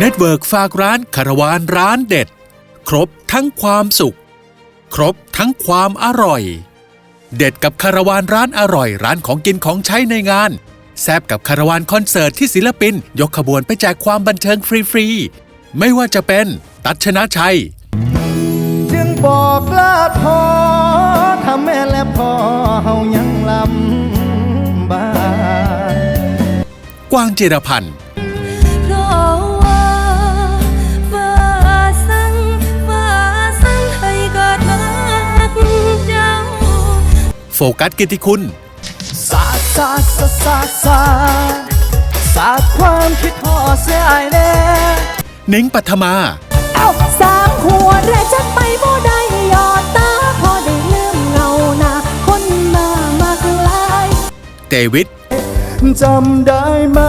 เน็ตเวิร์กฝากร้านคาราวานร้านเด็ด ครบทั้งความสุข ครบทั้งความอร่อย เด็ดกับคาราวานร้านอร่อยร้านของกินของใช้ในงาน แซบกับคาราวานคอนเสิร์ตที่ศิลปิน ยกขบวนไปแจกความบันเทิงฟรีๆ ไม่ว่าจะเป็นตัชชนะชัย จึงบอกลาทอทำแม่และพ่อเฮายังลำบากกวางเจรพันธ์ โฟกัสกิติคุณ สาดสาดสาดสาดสาดสาดความคิดทอเสียไอายแน่นิ้งปัทมา เอ้าสามขวแรกจัดไปบ่ได้หยอดตา พอได้ลืมเงาหน้าคนมามากลาย เดวิด จำได้ไหม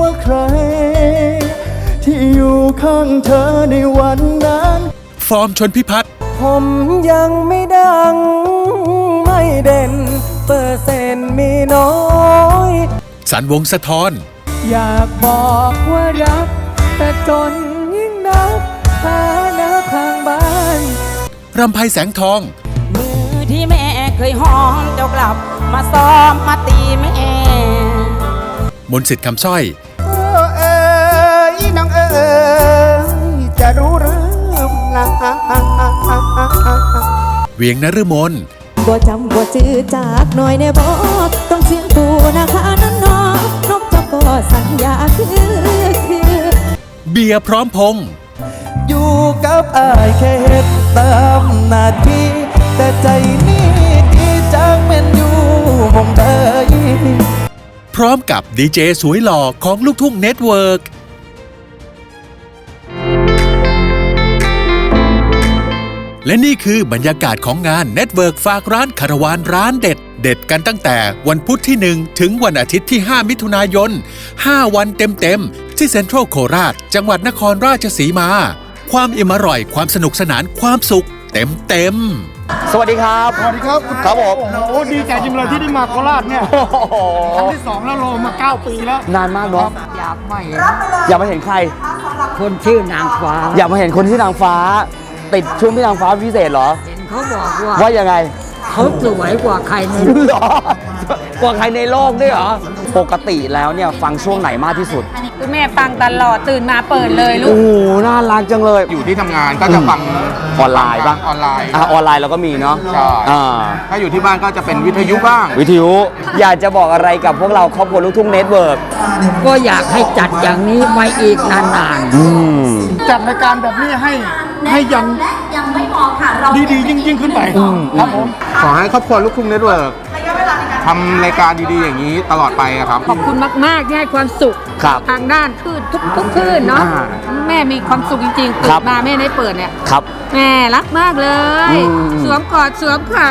ว่าใคร ที่อยู่ข้างเธอในวันนั้น ฟอร์มชนพิพัฒน์ ผมยังไม่ดัง ไม่เด่น เปอร์เซ็นต์มีน้อย สันวงศ์สะทอน อยากบอกว่ารัก แต่จนยิ่งนักหาหน้าทางบ้าน รำไพแสงทอง มือที่แม่เคยห้องเจ้ากลับ มาซ้อมมาตีแม่มนต์สิทธิ์คำสร้อยเออเอ๋ยน้องเอ๋ยจะรู้หรือเปล่าเวียงนฤมล บ่จำบ่จื้อจากหน่อยแน่บ่ต้องเสียงปูนะคะนั่นเนอนกเจ้าก็สัญญาคือคือเบียร์พร้อมพงษ์อยู่กับอายแค่เฮ็ดตามหน้าที่ แต่ใจนี้ที่จังเป็นอยู่หมองใดพร้อมกับดีเจสวยหล่อของลูกทุ่งเน็ตเวิร์ก และนี่คือบรรยากาศของงานเน็ตเวิร์กฝากร้านคาราวานร้านเด็ด เด็ดกันตั้งแต่วันพุธที่ 1 ถึงวันอาทิตย์ที่ 5 มิถุนายน 5 วันเต็มๆ ที่เซ็นทรัลโคราช จังหวัดนครราชสีมา ความอิ่มอร่อยความสนุกสนานความสุขเต็มเต็มๆสวัสดีครับ สวัสดีครับครับผมโอ้โหดีใจจริงเลยที่ได้มาโคราชเนี่ยโอ้โหครั้งที่สองแล้วรอมา 9 ปีแล้ว นานมากเนาะอยากไม่อยากมาเห็นใคร คนชื่อนางฟ้า อยากมาเห็นคนที่นางฟ้า ติดช่วงที่นางฟ้าพิเศษเหรอ เห็นเขาบอกว่าว่ายังไง เขาสวยกว่าใครในโลกเหรอกว่าใครในโลกด้วยเหรอ ปกติแล้วเนี่ยฟังช่วงไหนมากที่สุดคือแม่ฟังตลอดตื่นมาเปิดเลยลูโอ้ก โหน่ารักจังเลย อยู่ที่ทำงานก็จะฟังออนไลน์บ้างออนไลน์ อะออนไลน์เราก็มีเนาะใช่ อ่าถ้าอยู่ที่บ้านก็จะเป็นวิทยุบ้าง วิทยุอยากจะบอกอะไรกับพวกเราครอบครัวลูกทุ่งเน็ตเวิร์กก็อยากให้จัดอย่างนี้ไว้อีกนานอืมจัดรายการแบบนี้ให้ ให้ยังดีๆยิ่งยิ่งขึ้นไปครับผมขอให้ครอบครัวลูกทุ่งเน็ตเวิร์กทำรายการดีๆอย่างนี้ตลอดไปอะครับ ขอบคุณมากๆที่ให้ความสุขครับทางด้านคลื่นทุกทุกคลื่นเนาะอ่า แม่มีความสุขจริงๆตื่ครันบ มาแม่ได้เปิดเนี่ยครับ แม่รักมากเลย อืม สวมกอดสวมเข่า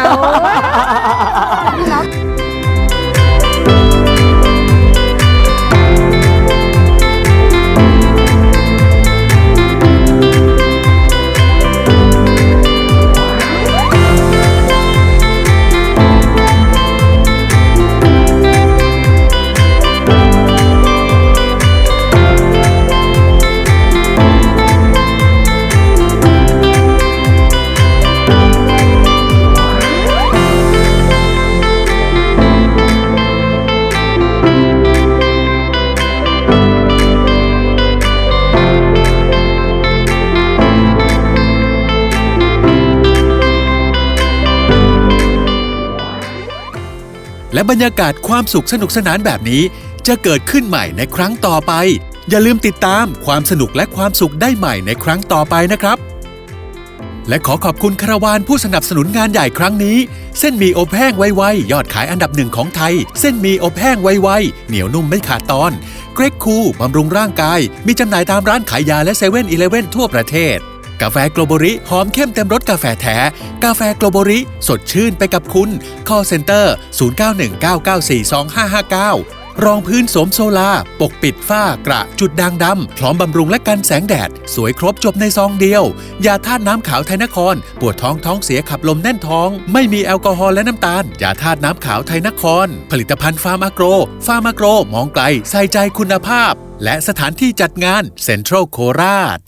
และบรรยากาศความสุขสนุกสนานแบบนี้ จะเกิดขึ้นใหม่ในครั้งต่อไป อย่าลืมติดตามความสนุกและความสุขได้ใหม่ในครั้งต่อไปนะครับ และขอขอบคุณคาราวานผู้สนับสนุนงานใหญ่ครั้งนี้ เส้นหมีอบแห้งไวๆยอดขายอันดับหนึ่งของไทย เส้นหมีอบแห้งไวๆเหนียวนุ่มไม่ขาดตอน เกรกคูบำรุงร่างกาย มีจำหน่ายตามร้านขายยาและเซเว่นอีเลเว่นทั่วประเทศ กาแฟโกลบริหอมเข้มเต็มรสกาแฟแท้ กาแฟโกลบริ สดชื่นไปกับคุณ call center 0919942559 รองพื้นโสมโซลา ปกปิดฝ้ากระจุดด่างดำ พร้อมบำรุงและกันแสงแดด สวยครบจบในซองเดียว ยาธาตุน้ำขาวไทยนคร ปวดท้องท้องเสียขับลมแน่นท้อง ไม่มีแอลกอฮอล์และน้ำตาล ยาธาตุน้ำขาวไทยนคร ผลิตภัณฑ์ฟาร์มาโกร ฟาร์มาโกรมองไกล ใส่ใจคุณภาพ และสถานที่จัดงานเซ็นทรัลโคราช